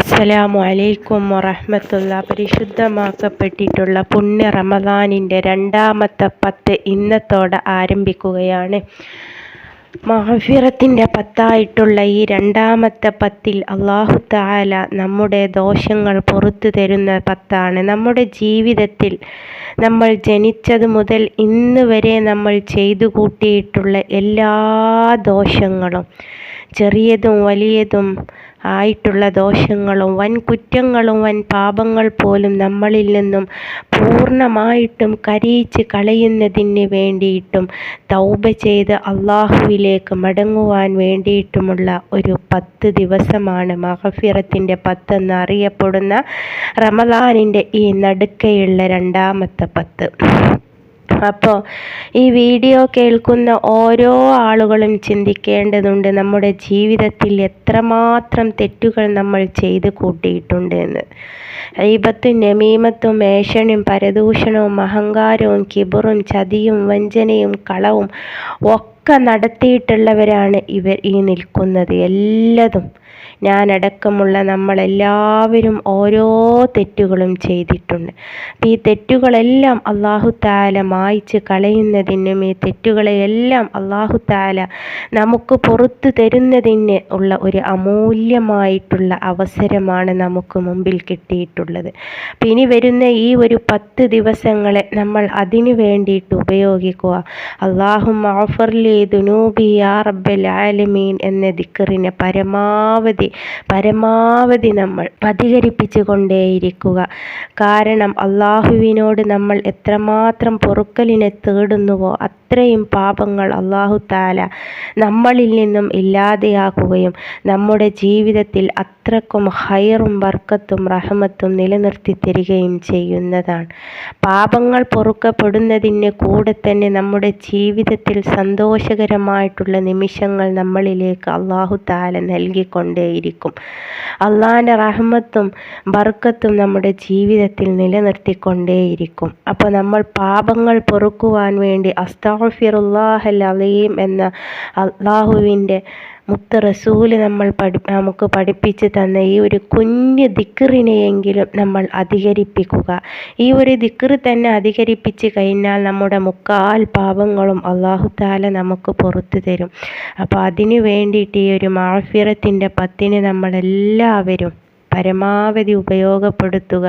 അസ്സലാമു അലൈക്കും വറഹ്മത്തുള്ള. പരിശുദ്ധമാക്കപ്പെട്ടിട്ടുള്ള പുണ്യ റമദാനിന്റെ രണ്ടാമത്തെ പത്ത് ഇന്നത്തോടെ ആരംഭിക്കുകയാണ്. മഹഫിറത്തിന്റെ പത്തായിട്ടുള്ള ഈ രണ്ടാമത്തെ പത്തിൽ അള്ളാഹു താല നമ്മുടെ ദോഷങ്ങൾ പുറത്തു തരുന്ന പത്താണ്. നമ്മുടെ ജീവിതത്തിൽ നമ്മൾ ജനിച്ചത് മുതൽ ഇന്ന് വരെ നമ്മൾ ചെയ്തു കൂട്ടിയിട്ടുള്ള എല്ലാ ദോഷങ്ങളും ചെറിയതും വലിയതും ആയിട്ടുള്ള ദോഷങ്ങളും വൻ കുറ്റങ്ങളും വൻ പാപങ്ങൾ പോലും നമ്മളിൽ നിന്നും പൂർണമായിട്ടും കരയിച്ച് കളയുന്നതിന് വേണ്ടിയിട്ടും തൗബ ചെയ്ത് അള്ളാഹുവിലേക്ക് മടങ്ങുവാൻ വേണ്ടിയിട്ടുമുള്ള ഒരു പത്ത് ദിവസമാണ് മഹഫിറത്തിന്റെ പത്തെന്ന് അറിയപ്പെടുന്ന റമദാനിന്റെ ഈ നടുക്കയുള്ള രണ്ടാമത്തെ പത്ത്. അപ്പോൾ ഈ വീഡിയോ കേൾക്കുന്ന ഓരോ ആളുകളും ചിന്തിക്കേണ്ടതുണ്ട് നമ്മുടെ ജീവിതത്തിൽ എത്രമാത്രം തെറ്റുകൾ നമ്മൾ ചെയ്ത് കൂട്ടിയിട്ടുണ്ട് എന്ന്. ഈപത്തും നമീമത്തും ഏഷണും പരദൂഷണവും അഹങ്കാരവും കിബറും ചതിയും വഞ്ചനയും കളവും ഒക്കെ നടത്തിയിട്ടുള്ളവരാണ് ഇവർ ഈ നിൽക്കുന്നത്. എല്ലാതും ഞാനടക്കമുള്ള നമ്മളെല്ലാവരും ഓരോ തെറ്റുകളും ചെയ്തിട്ടുണ്ട്. ഈ തെറ്റുകളെല്ലാം അള്ളാഹു താല മായ്ച്ച് കളയുന്നതിനും ഈ തെറ്റുകളെയെല്ലാം അള്ളാഹു താല നമുക്ക് പുറത്തു തരുന്നതിന് ഉള്ള ഒരു അമൂല്യമായിട്ടുള്ള അവസരമാണ് നമുക്ക് മുമ്പിൽ കിട്ടിയിട്ടുള്ളത്. ഇനി വരുന്ന ഈ ഒരു പത്ത് ദിവസങ്ങളെ നമ്മൾ അതിനു വേണ്ടിയിട്ട് ഉപയോഗിക്കുക. അള്ളാഹു മാഫർലി ദുനൂബി യാ റബ്ബൽ ആലമീൻ എന്ന ദിക്കറിനെ പരമാവധി പരമാവധി പരമാവധി നമ്മൾ പ്രതികരിപ്പിച്ചു കൊണ്ടേയിരിക്കുക കാരണം അള്ളാഹുവിനോട് നമ്മൾ എത്രമാത്രം പൊറുക്കലിനെ തേടുന്നുവോ അത്രയും പാപങ്ങൾ അള്ളാഹു താല നമ്മളിൽ നിന്നും ഇല്ലാതെയാക്കുകയും നമ്മുടെ ജീവിതത്തിൽ അത്രക്കും ഹൈറും വർക്കത്തും റഹമത്തും നിലനിർത്തി തരികയും ചെയ്യുന്നതാണ്. പാപങ്ങൾ പൊറുക്കപ്പെടുന്നതിന് കൂടെ തന്നെ നമ്മുടെ ജീവിതത്തിൽ സന്തോഷകരമായിട്ടുള്ള നിമിഷങ്ങൾ നമ്മളിലേക്ക് അള്ളാഹു താല നൽകിക്കൊണ്ടേയിരിക്കും അള്ളാഹിന്റെ റഹ്മത്തും ബർക്കത്തും നമ്മുടെ ജീവിതത്തിൽ നിലനിർത്തിക്കൊണ്ടേയിരിക്കും. അപ്പോൾ നമ്മൾ പാപങ്ങൾ പൊറുക്കുവാൻ വേണ്ടി അസ്താഫിറുല്ലാഹൽ അലീം എന്ന അള്ളാഹുവിന്റെ മുത്ത് റസൂൽ നമ്മൾ പഠി നമുക്ക് പഠിപ്പിച്ച് തന്ന ഈ ഒരു കുഞ്ഞ് ദിക്കറിനെയെങ്കിലും നമ്മൾ അധികരിപ്പിക്കുക. ഈ ഒരു ദിക്കറ് തന്നെ അധികരിപ്പിച്ച് കഴിഞ്ഞാൽ നമ്മുടെ മുക്കാൽ പാപങ്ങളും അള്ളാഹു താല നമുക്ക് പുറത്തു തരും. അപ്പോൾ അതിനു വേണ്ടിയിട്ട് ഈ ഒരു മാഫിറത്തിന്റെ പത്തിന് നമ്മളെല്ലാവരും പരമാവധി ഉപയോഗപ്പെടുത്തുക.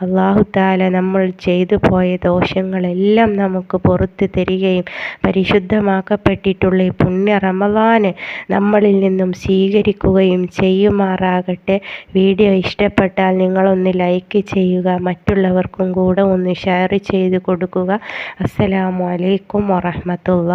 അള്ളാഹുത്താല നമ്മൾ ചെയ്തു പോയ ദോഷങ്ങളെല്ലാം നമുക്ക് പുറത്ത് തരികയും പരിശുദ്ധമാക്കപ്പെട്ടിട്ടുള്ള ഈ പുണ്യ റമദാന് നമ്മളിൽ നിന്നും സ്വീകരിക്കുകയും ചെയ്യുമാറാകട്ടെ. വീഡിയോ ഇഷ്ടപ്പെട്ടാൽ നിങ്ങളൊന്ന് ലൈക്ക് ചെയ്യുക മറ്റുള്ളവർക്കും കൂടെ ഒന്ന് ഷെയർ ചെയ്ത് കൊടുക്കുക. അസ്സലാമലൈക്കും വറഹമത്തുള്ള